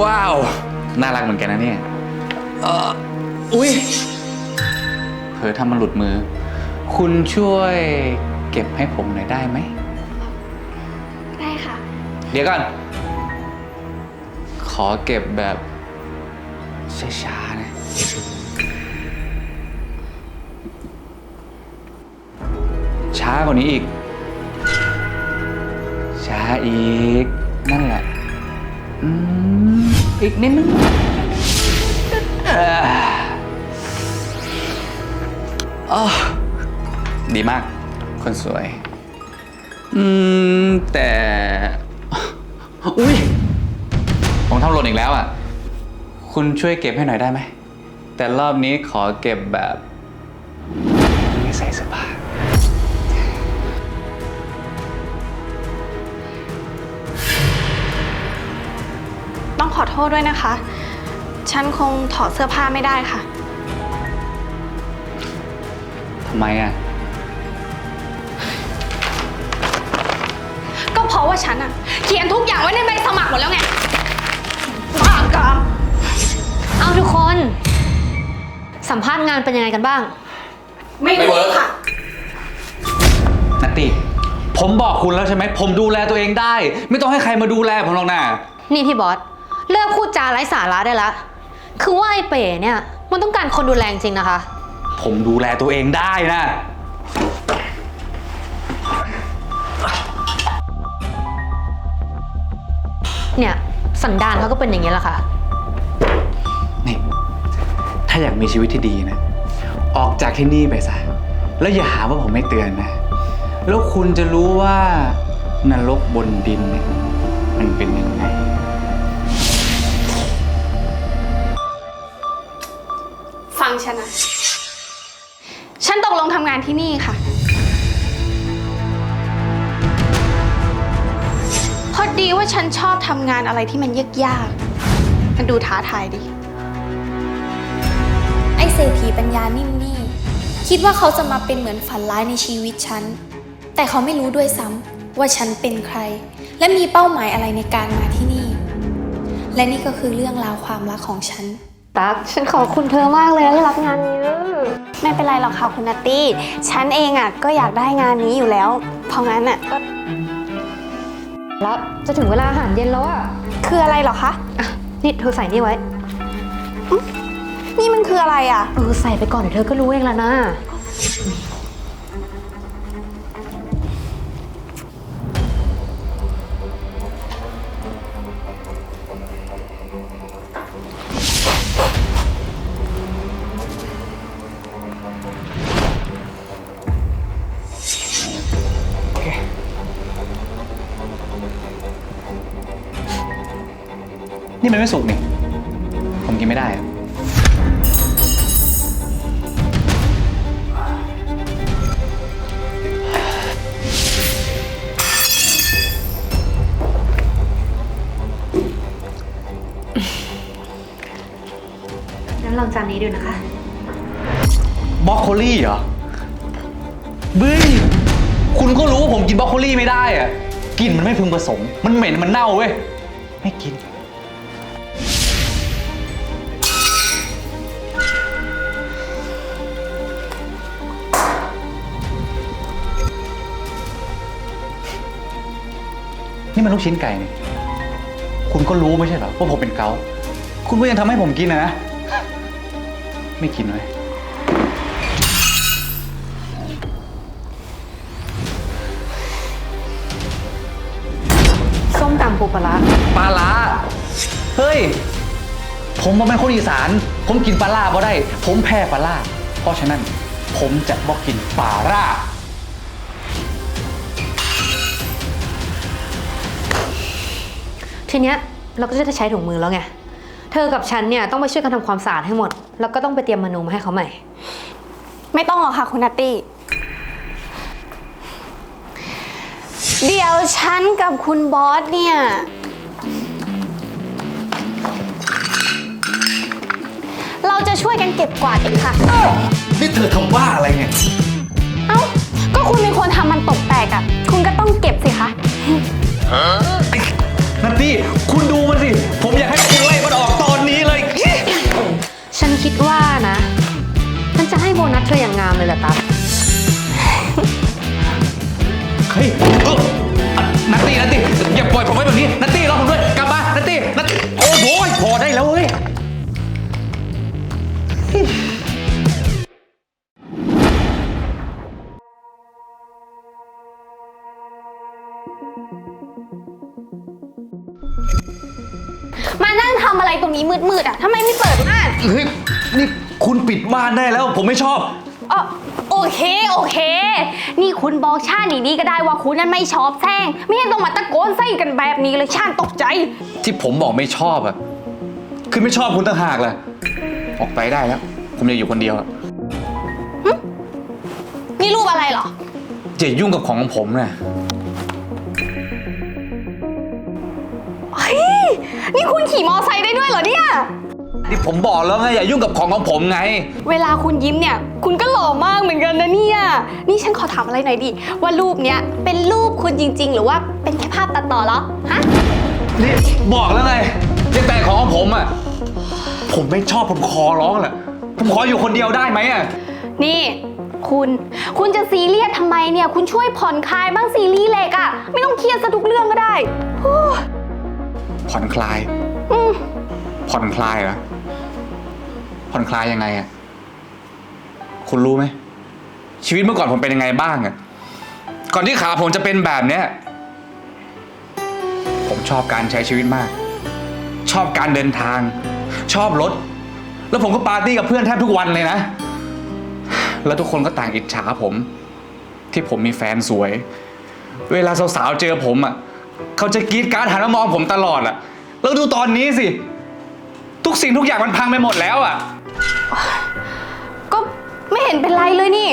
ว้าว น่ารักเหมือนกันนะเนี่ย เอออุ้ยเผลอทำมันหลุดมือ คุณช่วยเก็บให้ผมหน่อยได้ไหม ได้ค่ะ เดี๋ยวก่อน ขอเก็บแบบช้าๆนะ ช้ากว่านี้อีก ช้าอีก นั่นแหละ อืม อีกนิดนึงอ่าอ๋อดีมาก คนสวย อืม แต่ อุ้ยผมทำหล่นอีกแล้วอะ คุณช่วยเก็บให้หน่อยได้ไหม แต่รอบนี้ขอเก็บแบบ ต้องขอโทษด้วยนะคะ ฉันคงถอดเสื้อผ้าไม่ได้ค่ะ ทำไมอะ ก็เพราะว่าฉันอะเขียนทุกอย่างไว้ในใบสมัครหมดแล้วไงบ้ากามเอาทุกคน สัมภาษณ์งานเป็นยังไงกันบ้าง ไม่รู้ค่ะ นัตตี้ผมบอกคุณแล้วใช่ไหม ผมดูแลตัวเองได้ ไม่ต้องให้ใครมาดูแลผมหรอกนะนี่พี่บอส เลิกพูดจาไร้สาระได้ละ คือว่าไอ้เป๋เนี่ย มันต้องการคนดูแลจริงๆนะคะ ผมดูแลตัวเองได้นะ เนี่ยสันดานเขาก็เป็นอย่างนี้แหละค่ะ นี่ ถ้าอยากมีชีวิตที่ดีนะ ออกจากที่นี่ไปซะ แล้วอย่าหาว่าผมไม่เตือนนะ แล้วคุณจะรู้ว่านรกบนดินเนี่ย งฉันนะ ฉันตกลงทำงานที่นี่ค่ะ พอดีว่าฉันชอบทำงานอะไรที่มันยากๆ มันดูท้าทายดี ไอ้เศรษฐีปัญญานิ่มนี่ คิดว่าเขาจะมาเป็นเหมือนฝันร้ายในชีวิตฉัน แต่เขาไม่รู้ด้วยซ้ำว่าฉันเป็นใคร และมีเป้าหมายอะไรในการมาที่นี่ และนี่ก็คือเรื่องราวความรักของฉัน ตั๊กฉันขอบคุณเธอมากเลยที่รับงานนี้ไม่เป็นไรหรอกค่ะคุณนัตตี้ ฉันเองอะก็อยากได้งานนี้อยู่แล้ว เพราะงั้นอะก็แล้วจะถึงเวลาอาหารเย็นแล้วอะคืออะไรเหรอคะอะนี่เธอใส่นี่ไว้ นี่มันคืออะไรอะ เออใส่ไปก่อนเดี๋ยวเธอก็รู้เองละนะ มันไม่สุกนี่ ผมกินไม่ได้อะงั้นลองจานนี้ดูนะคะบรอกโคลี่เหรอบึ้ยคุณก็รู้ว่าผมกินบรอกโคลี่ไม่ได้อะกลิ่นมันไม่พึงประสงค์ มันเหม็นมันเน่าเว้ย ไม่กิน นี่มันลูกชิ้นไก่นี่คุณก็รู้ไม่ใช่เหรอว่าผมเป็นเกาต์คุณก็ยังทำให้ผมกินนะนะไม่กินเลยส้มตำปูปลาร้าปลาร้าเฮ้ย ผมมาเป็นคนอีสาน ผมกินปลาร้าบ่ได้ ผมแพ้ปลาร้าเพราะฉะนั้นผมจะบอกกินปลาร้า ทีเนี้ยเราก็จะได้ใช้ถุงมือแล้วไง เธอกับฉันเนี่ยต้องไปช่วยกันทำความสะอาดให้หมด แล้วก็ต้องไปเตรียมเมนูมาให้เขาใหม่ ไม่ต้องหรอกค่ะคุณนัตตี้ เดี๋ยวฉันกับคุณบอสเนี่ย เราจะช่วยกันเก็บกวาดเองค่ะ นี่เธอทำว่าอะไรเนี่ย เอ้า ก็คุณเป็นคนทำมันตกแตกอะ่ะคุณก็ต้องเก็บสิคะนัตตี้ คุณดูมันสิ ผมอยากให้คุณไล่มันออกตอนนี้เลย ฉันคิดว่านะ มันจะให้โบนัสเธออย่างงามเลยล่ะตั๊บเฮ้ยเออนัตตี้นัตตี้อย่าปล่อยผมไว้แบบนี้นัตตี้ มานั่งทำอะไรตรงนี้มืดๆอะทำไมไม่เปิดม่านเฮ้ยนี่คุณปิดม่านได้แล้วผมไม่ชอบ อ๋อโอเคโอเค นี่คุณบอกชาตินี้ก็ได้ว่าคุณนั้นไม่ชอบแซงไม่ให้ต้องมาตะโกนใส่กันแบบนี้เลยชาติตกใจ ที่ผมบอกไม่ชอบอะคือไม่ชอบคุณต่างหากแหละออกไปได้แล้ว ผมอยากอยู่คนเดียวอะนี่รูปอะไรเหรออย่ายุ่งกับของของผมนะ นี่คุณขี่มอไซค์ได้ด้วยเหรอเนี่ยที่ผมบอกแล้วไงอย่ายุ่งกับของของผมไง เวลาคุณยิ้มเนี่ย คุณก็หล่อมากเหมือนกันนะเนี่ย นี่ฉันขอถามอะไรหน่อยดิ ว่ารูปเนี้ยเป็นรูปคุณจริง ๆ หรือว่าเป็นแค่ภาพตัดต่อเหรอ ฮะ นี่บอกแล้วไงยังแต่ของของผมอะผมไม่ชอบผมขอร้องแหละผมขออยู่คนเดียวได้ไหมอะนี่ คุณ คุณจะซีเรียสทำไมเนี่ย คุณช่วยผ่อนคลายบ้างซีรีส์เล็กอะไม่ต้อง ผ่อนคลายอืมผ่อนคลายเหรอ ผ่อนคลายยังไงอะคุณรู้ไหม ชีวิตเมื่อก่อนผมเป็นยังไงบ้างอะก่อนที่ขาผมจะเป็นแบบเนี้ย ผมชอบการใช้ชีวิตมาก ชอบการเดินทาง ชอบรถ แล้วผมก็ปาร์ตี้กับเพื่อนแทบทุกวันเลยนะ แล้วทุกคนก็ต่างอิจฉาผม ที่ผมมีแฟนสวย เวลาสาวๆเจอผมอะ เขาจะกรีดกรารหันมามองผมตลอดอะแล้วดูตอนนี้สิ ทุกสิ่งทุกอย่างมันพังไปหมดแล้วอะก็ไม่เห็นเป็นไรเลยนี่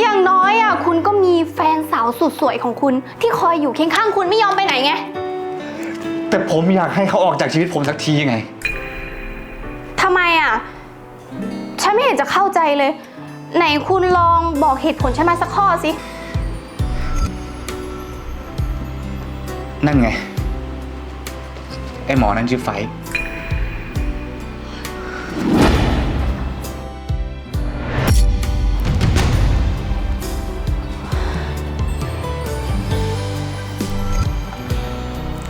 อย่างน้อยอะคุณก็มีแฟนสาวสุดสวยของคุณ ที่คอยอยู่เคียงข้างคุณไม่ยอมไปไหนไง แต่ผมอยากให้เขาออกจากชีวิตผมสักทีไง ทำไมอะฉันไม่เห็นจะเข้าใจเลย ไหนคุณลองบอกเหตุผลฉันมาสักข้อสิ นั่นไง ไอ้หมอนั่นชื่อไฟ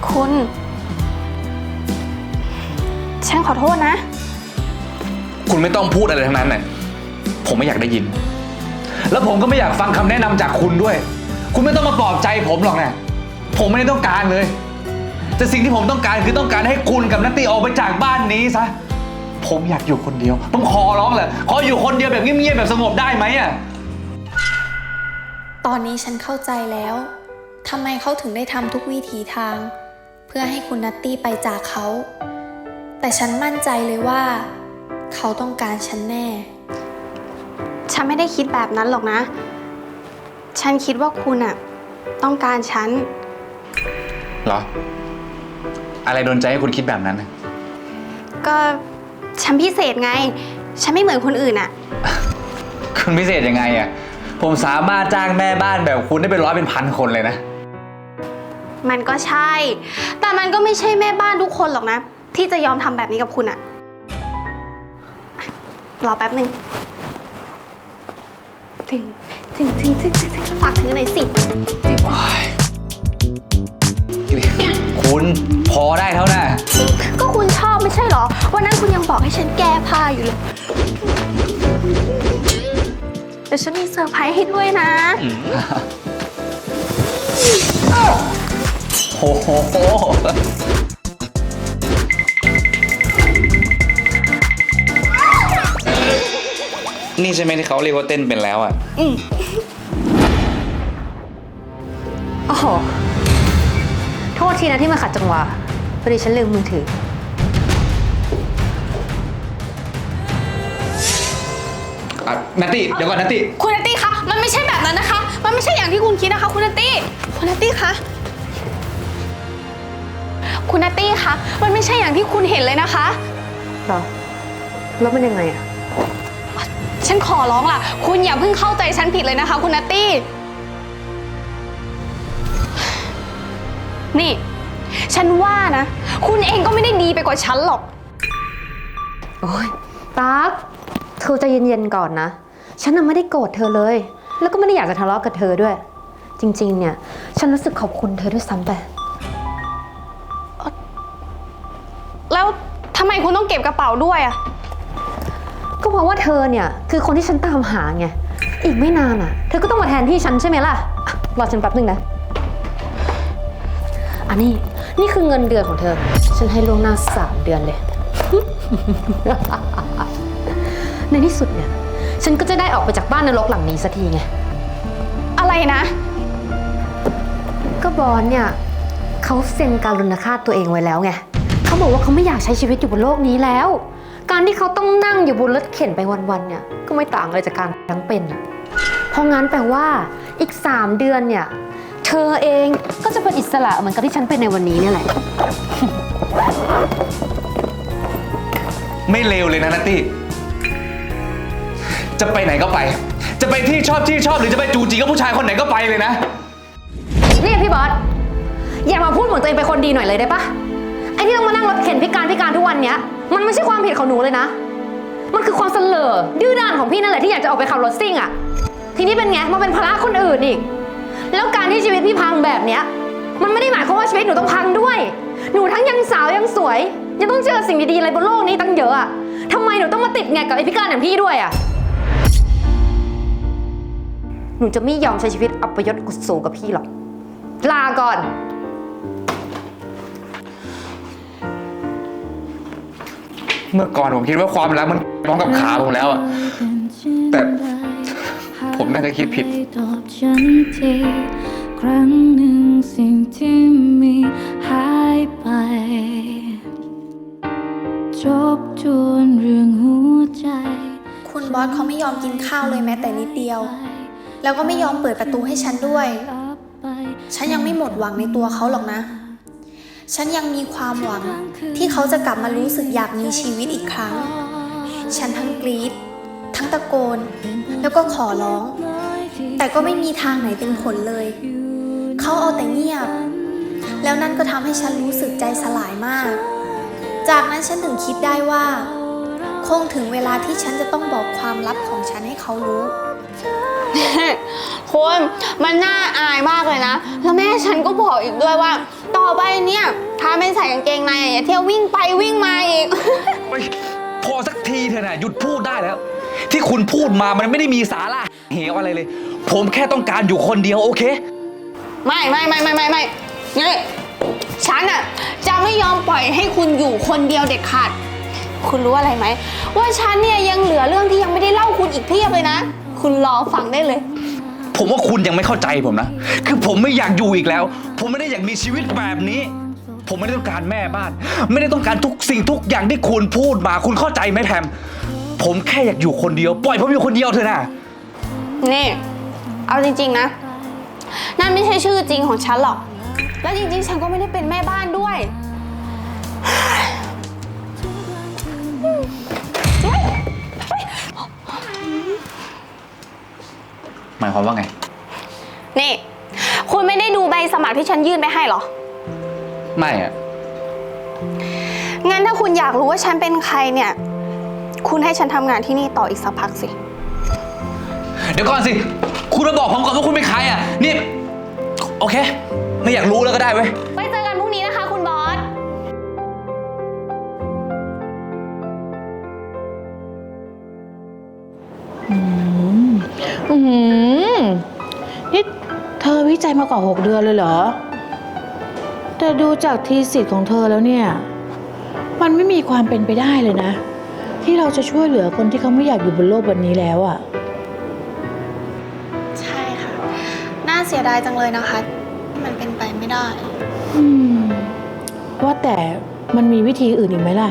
คุณ ฉันขอโทษนะ คุณไม่ต้องพูดอะไรทั้งนั้นน่ะผมไม่อยากได้ยิน แล้วผมก็ไม่อยากฟังคำแนะนำจากคุณด้วย คุณไม่ต้องมาปลอบใจผมหรอกนะ ผมไม่ได้ต้องการเลย แต่สิ่งที่ผมต้องการคือต้องการให้คุณกับนัตตี้ออกไปจากบ้านนี้ซะ ผมอยากอยู่คนเดียว ผมขอร้องแหละขออยู่คนเดียวแบบเงียบๆแบบสงบได้ไหมอะตอนนี้ฉันเข้าใจแล้ว ทำไมเขาถึงได้ทำทุกวิถีทาง เพื่อให้คุณนัตตี้ไปจากเขา แต่ฉันมั่นใจเลยว่า เขาต้องการฉันแน่ ฉันไม่ได้คิดแบบนั้นหรอกนะ ฉันคิดว่าคุณอะต้องการฉัน เหรอ อะไรโดนใจให้คุณคิดแบบนั้นน่ะก็ฉันพิเศษไง ฉันไม่เหมือนคนอื่นอะคุณพิเศษยังไงอะผมสามารถจ้างแม่บ้านแบบคุณได้เป็นร้อยเป็นพันคนเลยนะ มันก็ใช่ แต่มันก็ไม่ใช่แม่บ้านทุกคนหรอกนะ ที่จะยอมทำแบบนี้กับคุณอะรอแป๊บหนึ่งถึงถึงถึงถึงถึงถึงฝากถือหน่อยสิคุณ วันนั้นคุณยังบอกให้ฉันแก้ผ้าอยู่เลยเดี๋ยวฉันมีเซอร์ไพรส์ให้ด้วยนะ โอ้โหนี่ใช่ไหมที่เขาเรียกว่าเต้นเป็นแล้วอะ โอ้โห โทษทีนะที่มาขัดจังหวะพอดีฉันลืมมือถือ นัตตี้เดี๋ยวก่อนนัตตี้คุณนัตตี้คะ มันไม่ใช่แบบนั้นนะคะ มันไม่ใช่อย่างที่คุณคิดนะคะ คุณนัตตี้ คุณนัตตี้คะ คุณนัตตี้คะ มันไม่ใช่อย่างที่คุณเห็นเลยนะคะ เหรอ แล้วมันยังไงอะฉันขอร้องล่ะ คุณอย่าเพิ่งเข้าใจฉันผิดเลยนะคะ คุณนัตตี้ นี่ ฉันว่านะ คุณเองก็ไม่ได้ดีไปกว่าฉันหรอก โอ้ยตั๊กเธอใจะเย็นๆก่อนนะ ฉันน่ะไม่ได้โกรธเธอเลย แล้วก็ไม่ได้อยากจะทะเลาะกับเธอด้วย จริงๆ เนี่ย ฉันรู้สึกขอบคุณเธอด้วยซ้ำไป แล้วทำไมคุณต้องเก็บกระเป๋าด้วยอะก็เพราะว่าเธอเนี่ย คือคนที่ฉันตามหาไง อีกไม่นานอะ เธอก็ต้องมาแทนที่ฉันใช่ไหมล่ะอะรอฉันแป๊บนึงนะ อันนี้ นี่คือเงินเดือนของเธอ ฉันให้ล่วงหน้าสามเดือนเลย ในที่สุดเนี่ย ฉันก็จะได้ออกไปจากบ้านนรกหลังนี้สักทีไง อะไรนะ ก็บอลเนี่ยเขาเซ็นการุณฆาตตัวเองไว้แล้วไงเขาบอกว่าเขาไม่อยากใช้ชีวิตอยู่บนโลกนี้แล้ว การที่เขาต้องนั่งอยู่บนรถเข็นไปวันๆเนี่ยก็ไม่ต่างอะไรจากการทั้งเป็นอะเพราะงั้นแปลว่าอีก 3 เดือนเนี่ยเธอเองก็จะเป็นอิสระเหมือนกับที่ฉันเป็นในวันนี้เนี่ยแหละ ไม่เลวเลยนะนัตตี้ จะไปไหนก็ไป จะไปที่ชอบที่ชอบหรือจะไปจูจีกับผู้ชายคนไหนก็ไปเลยนะ นี่พี่บอส อย่ามาพูดเหมือนตัวเองเป็นคนดีหน่อยเลยได้ปะไอ้ที่ต้องมานั่งรถเข็นพิการพิการทุกวันเนี้ย มันไม่ใช่ความผิดของหนูเลยนะ มันคือความเสลอดื้อด้านของพี่นั่นแหละที่อยากจะออกไปขับรถซิ่งอะทีนี้เป็นไงมาเป็นภาระคนอื่นอีก แล้วการที่ชีวิตพี่พังแบบเนี้ย มันไม่ได้หมายความว่าชีวิตหนูต้องพังด้วย หนูทั้งยังสาวยังสวย ยังต้องเจอสิ่งดีๆอะไรบนโลกนี้ตั้งเยอะอะทำไมหนูต้องมาติดแงกกับไอ้พิการอย่างพี่ด้วยอะ หนูจะไม่ยอมใช้ชีวิตอัปยศกุศโสกับพี่หรอก ลาก่อน เมื่อก่อนผมคิดว่าความรักมันมองกับขาผมแล้วอะแต่ผมน่าจะคิดผิดตอบฉันทีครั้งหนึ่งสิ่งที่มีหายไปจบจวนเรื่องหัวใจ คุณบอสเขาไม่ยอมกินข้าวเลยแม้แต่นิดเดียว แล้วก็ไม่ยอมเปิดประตูให้ฉันด้วย ฉันยังไม่หมดหวังในตัวเขาหรอกนะ ฉันยังมีความหวังที่เขาจะกลับมารู้สึกอยากมีชีวิตอีกครั้ง ฉันทั้งกรีดทั้งตะโกน แล้วก็ขอร้อง แต่ก็ไม่มีทางไหนเป็นผลเลย เขาเอาแต่เงียบ แล้วนั่นก็ทำให้ฉันรู้สึกใจสลายมาก จากนั้นฉันถึงคิดได้ว่า คงถึงเวลาที่ฉันจะต้องบอกความลับของฉันให้เขารู้ คุณมันน่าอายมากเลยนะ แล้วแม่ฉันก็บอกอีกด้วยว่า ต่อไปเนี่ย ถ้าไม่ใส่กางเกงในอะอย่าเที่ยววิ่งไปวิ่งมาอีก เฮ้ยพอสักทีเถอะนะหยุดพูดได้แล้ว ที่คุณพูดมามันไม่ได้มีสาระเหวอะไรเลย ผมแค่ต้องการอยู่คนเดียวโอเค ไม่ไม่ไม่ไม่ไม่ไม่นี่ฉันอะจะไม่ยอมปล่อยให้คุณอยู่คนเดียวเด็ดขาด คุณรู้อะไรไหม ว่าฉันเนี่ยยังเหลือเรื่องที่ยังไม่ได้เล่าคุณอีกเพียบเลยนะ คุณรอฟังได้เลย ผมว่าคุณยังไม่เข้าใจผมนะ คือผมไม่อยากอยู่อีกแล้ว ผมไม่ได้อยากมีชีวิตแบบนี้ ผมไม่ได้ต้องการแม่บ้าน ไม่ได้ต้องการทุกสิ่งทุกอย่างที่คุณพูดมา คุณเข้าใจไหมแพม ผมแค่อยากอยู่คนเดียว ปล่อยผมอยู่คนเดียวเถอะนะ นี่ เอาจริง ๆ นะ นั่นไม่ใช่ชื่อจริงของฉันหรอก แล้วจริง ๆ ฉันก็ไม่ได้เป็นแม่บ้านด้วย หมายความว่าไง นี่ คุณไม่ได้ดูใบสมัครที่ฉันยื่นไปให้เหรอ ไม่อะงั้นถ้าคุณอยากรู้ว่าฉันเป็นใครเนี่ย คุณให้ฉันทำงานที่นี่ต่ออีกสักพักสิ เดี๋ยวก่อนสิ คุณมาบอกผมก่อนว่าคุณเป็นใครอะนี่ โอเค ไม่อยากรู้แล้วก็ได้เว้ย เธอวิจัยมากว่า6เดือนเลยเหรอ แต่ดูจากทีสิทธิ์ของเธอแล้วเนี่ย มันไม่มีความเป็นไปได้เลยนะ ที่เราจะช่วยเหลือคนที่เขาไม่อยากอยู่บนโลกวันนี้แล้วอะ่ะใช่ค่ะ น่าเสียดายจังเลยนะคะที่มันเป็นไปไม่ได้ อืม ว่าแต่มันมีวิธีอื่นอีกไหมล่ะ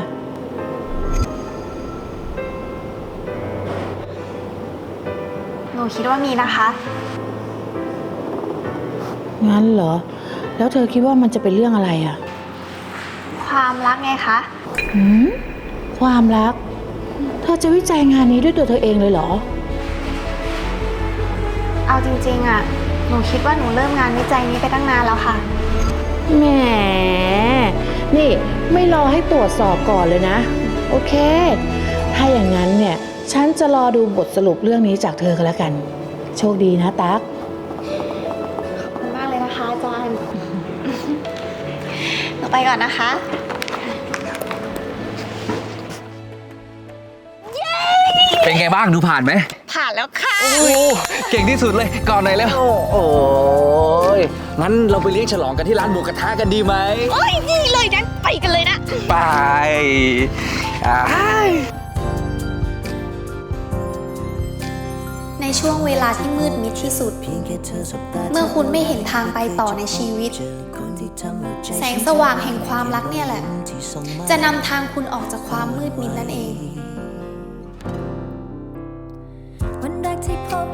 หนูคิดว่ามีนะคะ งั้นเหรอ แล้วเธอคิดว่ามันจะเป็นเรื่องอะไรอะ ความรักไงคะ หืมความรัก เธอจะวิจัยงานนี้ด้วยตัวเธอเองเลยเหรอ เอาจริงๆอะหนูคิดว่าหนูเริ่มงานวิจัยนี้ไปตั้งนานแล้วค่ะ แหม นี่ไม่รอให้ตรวจสอบก่อนเลยนะ โอเค ถ้าอย่างนั้นเนี่ย ฉันจะรอดูบทสรุปเรื่องนี้จากเธอกันแล้วกัน โชคดีนะตั๊ก นูไปก่อนนะคะ เป็นไงบ้างหนูผ่านไหม ผ่านแล้วค่ะ โอ้โหเก่งที่สุดเลยก่อนหน่อยแล้ว โอ้ยงั้นเราไปเลี้ยงฉลองกันที่ร้านหมูกระทะกันดีไหม โอ้ยนี่เลยนั้นไปกันเลยนะ ไปอ่า ในช่วงเวลาที่มืดมิดที่สุด เมื่อคุณไม่เห็นทางไปต่อในชีวิต แสงสว่างแห่งความรักเนี่ยแหละ จะนำทางคุณออกจากความมืดมิดนั่นเอง วันแรกที่พบ